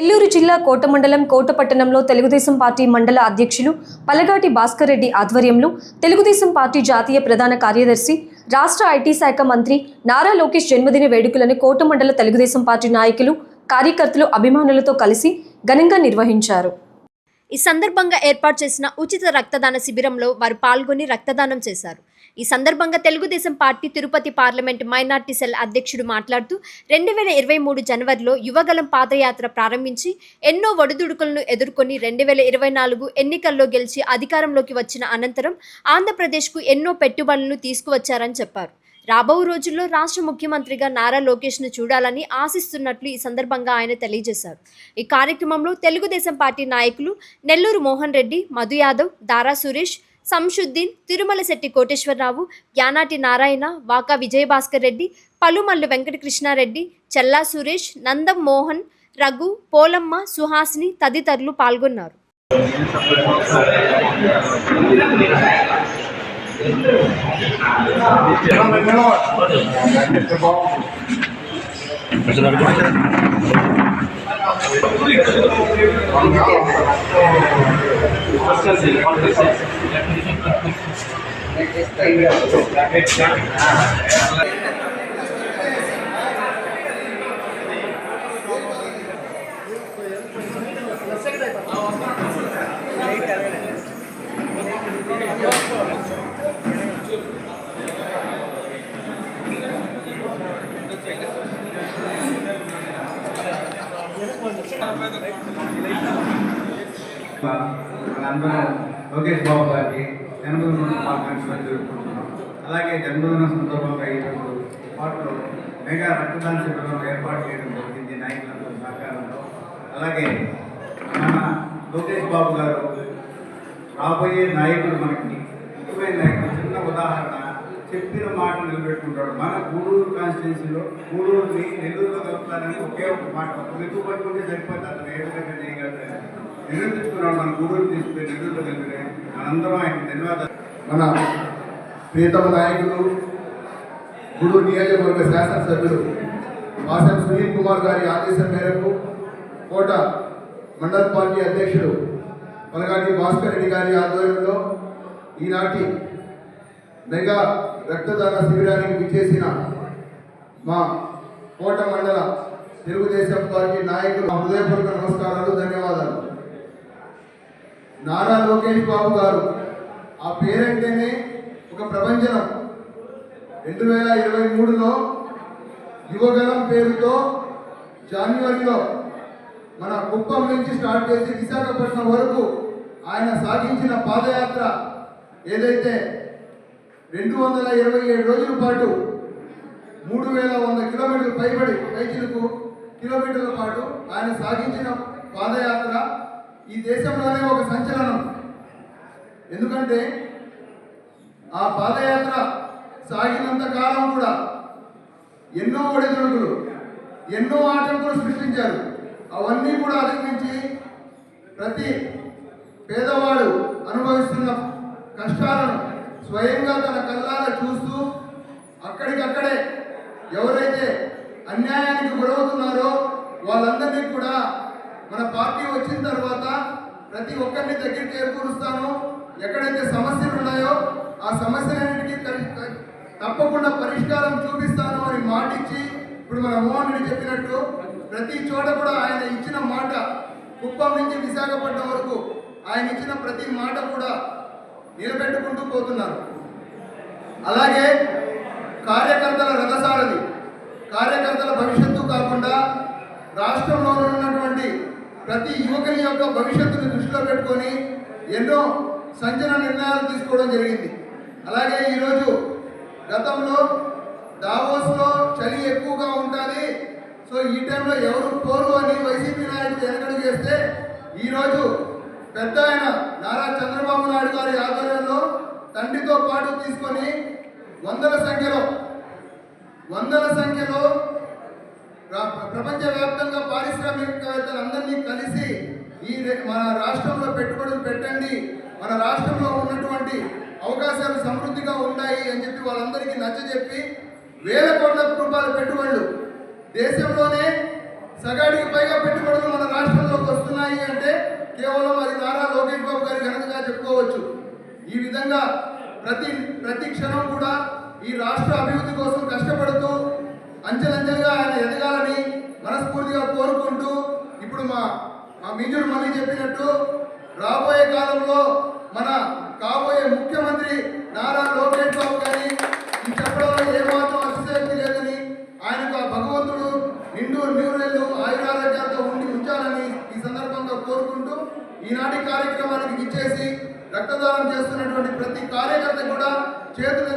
నెల్లూరు జిల్లా కోట మండలం కోటపట్టణంలో తెలుగుదేశం పార్టీ మండల అధ్యక్షులు పలగాటి భాస్కర్ రెడ్డి ఆధ్వర్యంలో తెలుగుదేశం పార్టీ జాతీయ ప్రధాన కార్యదర్శి రాష్ట్ర ఐటీ శాఖ మంత్రి నారా లోకేష్ జన్మదిన వేడుకలను కోట మండల తెలుగుదేశం పార్టీ నాయకులు కార్యకర్తలు అభిమానులతో కలిసి ఘనంగా నిర్వహించారు. ఈ సందర్భంగా ఏర్పాటు చేసిన ఉచిత రక్తదాన శిబిరంలో వారు పాల్గొని రక్తదానం చేశారు. ఈ సందర్భంగా Telugu Desam party Tirupati parliament minority cell అధ్యక్షుడు మాట్లాడుతూ రెండు వేల ఇరవై మూడు జనవరిలో యువగలం పాదయాత్ర ప్రారంభించి ఎన్నో ఒడిదుడుకులను ఎదుర్కొని రెండు వేల ఇరవై నాలుగు ఎన్నికల్లో గెలిచి అధికారంలోకి వచ్చిన అనంతరం ఆంధ్రప్రదేశ్కు ఎన్నో పెట్టుబడులను తీసుకువచ్చారని చెప్పారు. రాబో రోజుల్లో రాష్ట్ర ముఖ్యమంత్రిగా నారా లోకేష్ను చూడాలని ఆశిస్తున్నట్లు ఈ సందర్భంగా ఆయన తెలియజేశారు. ఈ కార్యక్రమంలో తెలుగుదేశం పార్టీ నాయకులు నెల్లూరు మోహన్ రెడ్డి మధు యాదవ్ దారా సురేష్ సంషుద్దీన్ తిరుమలశెట్టి కోటేశ్వరరావు యానాటి నారాయణ వాకా విజయభాస్కర్ రెడ్డి పలుమల్లు వెంకటకృష్ణారెడ్డి చెల్లా సురేష్ నందం మోహన్ రఘు పోలమ్మ సుహాసిని తదితరులు పాల్గొన్నారు. మనందరం లోకేష్ బాబు గారికి జన్మదిన పాల్గొనడం జరుపుకుంటున్నాం అలాగే జన్మదిన సందర్భంగా ఈరోజు పాటలో మెగా రక్తదాన శిబిరం ఏర్పాటు చేయడం జరిగింది. నాయకులందరూ సహకారంతో. అలాగే మన లోకేష్ బాబు గారు రాబోయే నాయకులు మనకి ముఖ్యమైన నాయకుడు చిన్న ఉదాహరణ చెప్పిన మాట నిలబెట్టుకుంటాడు. మన గూడూరు కాన్స్టిట్యున్సీలో గూడూరుని నెల్లూరులో కలుపుతారని ఒకే ఒక మాట. ఒక వెతుకు పట్టుకుంటే సరిపోతుంది అతను ఏ విధంగా చేయగలుగుతారు నిరూపించుకున్నాడు మన గూడూరు తీసుకుని నెల్లూరులో కలిపి మనందరం ఆయనకు ధన్యవాదాలు. మన ప్రీతమ నాయకులు గూడూరు నియోజకవర్గ శాసనసభ్యులు వాసం సునీల్ కుమార్ గారి ఆదేశం మేరకు కోట మండల పార్టీ అధ్యక్షుడు పలగాటి భాస్కర్ రెడ్డి గారి ఆధ్వర్యంలో ఈనాటి మెగా రక్తదాన శిబిరానికి విచ్చేసిన మా కోట మండల తెలుగుదేశం పార్టీ నాయకులు మా హృదయపూర్వక నమస్కారాలు ధన్యవాదాలు. నారా లోకేష్ బాబు గారు. ఆ పేరంటేనే ఒక ప్రపంచం రెండు వేల ఇరవై మూడులో యువగలం పేరుతో జనవరిలో మన కుప్పం నుంచి స్టార్ట్ చేసి విశాఖపట్నం వరకు ఆయన సాగించిన పాదయాత్ర ఏదైతే రెండు వందల ఇరవై ఏడు రోజుల పాటు మూడు వేల వంద కిలోమీటర్లు పైబడి పైచిలకు కిలోమీటర్ల పాటు ఆయన సాగించిన పాదయాత్ర ఈ దేశంలోనే ఒక సంచలనం. ఎందుకంటే ఆ పాదయాత్ర సాగినంత కాలం కూడా ఎన్నో ఒడిదుడుకులు ఎన్నో ఆటంకులు సృష్టించారు. అవన్నీ కూడా అధిగమించి ప్రతి పేదవాడు అనుభవిస్తున్న కష్టాలను స్వయంగా తన కళ్ళారా చూస్తూ అక్కడికక్కడే ఎవరైతే అన్యాయానికి గురవుతున్నారో వాళ్ళందరినీ కూడా మన పార్టీ వచ్చిన తర్వాత ప్రతి ఒక్కరిని దగ్గరికి చేరుకూరుస్తాను ఎక్కడైతే సమస్యలు ఉన్నాయో ఆ సమస్యలన్నిటికీ తప్పకుండా పరిష్కారం చూపిస్తాను అని మాట ఇచ్చి ఇప్పుడు మన మోహన్ రెడ్డి చెప్పినట్టు ప్రతి చోట కూడా ఆయన ఇచ్చిన మాట కుప్పం నుంచి విశాఖపట్నం వరకు ఆయన ఇచ్చిన ప్రతి మాట కూడా నిలబెట్టుకుంటూ పోతున్నారు. అలాగే కార్యకర్తల రథసారథి కార్యకర్తల భవిష్యత్తు కాకుండా రాష్ట్రంలో ప్రతి యువకుని యొక్క భవిష్యత్తును దృష్టిలో పెట్టుకొని ఎన్నో సంచలన నిర్ణయాలు తీసుకోవడం జరిగింది. అలాగే ఈరోజు గతంలో దావోస్లో చలి ఎక్కువగా ఉంటుంది. సో ఈ టైంలో ఎవరు పోరు అని వైసీపీ నాయకులు వెనకడుగు చేస్తే ఈరోజు పెద్ద ఆయన నారా చంద్రబాబు నాయుడు గారి ఆధ్వర్యంలో తండ్రితో పాటు తీసుకొని వందల సంఖ్యలో వందల సంఖ్యలో ప్రపంచవ్యాప్తంగా పారిశ్రామికవేత్తలందరినీ కలిసి మన రాష్ట్రంలో పెట్టుబడులు పెట్టండి. మన రాష్ట్రంలో ఉన్నటువంటి అవకాశాలు సమృద్ధిగా ఉన్నాయి అని చెప్పి వాళ్ళందరికీ నచ్చజెప్పి వేల కోట్ల రూపాయల పెట్టుబడులు దేశంలోనే సగాడికి పైగా పెట్టుబడులు మన రాష్ట్రంలోకి వస్తున్నాయి అంటే కేవలం అది నారా లోకేష్ బాబు గారి ఘనతగా చెప్పుకోవచ్చు. ఈ విధంగా ప్రతి ప్రతి క్షణం కూడా ఈ రాష్ట్ర అభివృద్ధి కోసం కష్టపడుతూ అంచెలంచెలుగా ఆయన ఎదగాలని మనస్ఫూర్తిగా కోరుకుంటూ ఇప్పుడు మా మా మింజుడు మళ్ళీ చెప్పినట్టు రాబోయే కాలంలో మన కాబోయే ముఖ్యమంత్రి నారా లోకేష్ బాబు గారి ఈ చెప్పడంలో ఏమాత్రం అతిశక్తి లేదని ఆయనకు ఆ భగవంతుడు నిండు నూరేళ్ళు ఆయురారోగ్యాలతో ఉండి ఉంచాలని ఈ సందర్భంగా కోరుకుంటూ ఈనాటి కార్యక్రమానికి ఇచ్చేసి రక్తదానం చేస్తున్నటువంటి ప్రతి కార్యకర్త కూడా చేతులు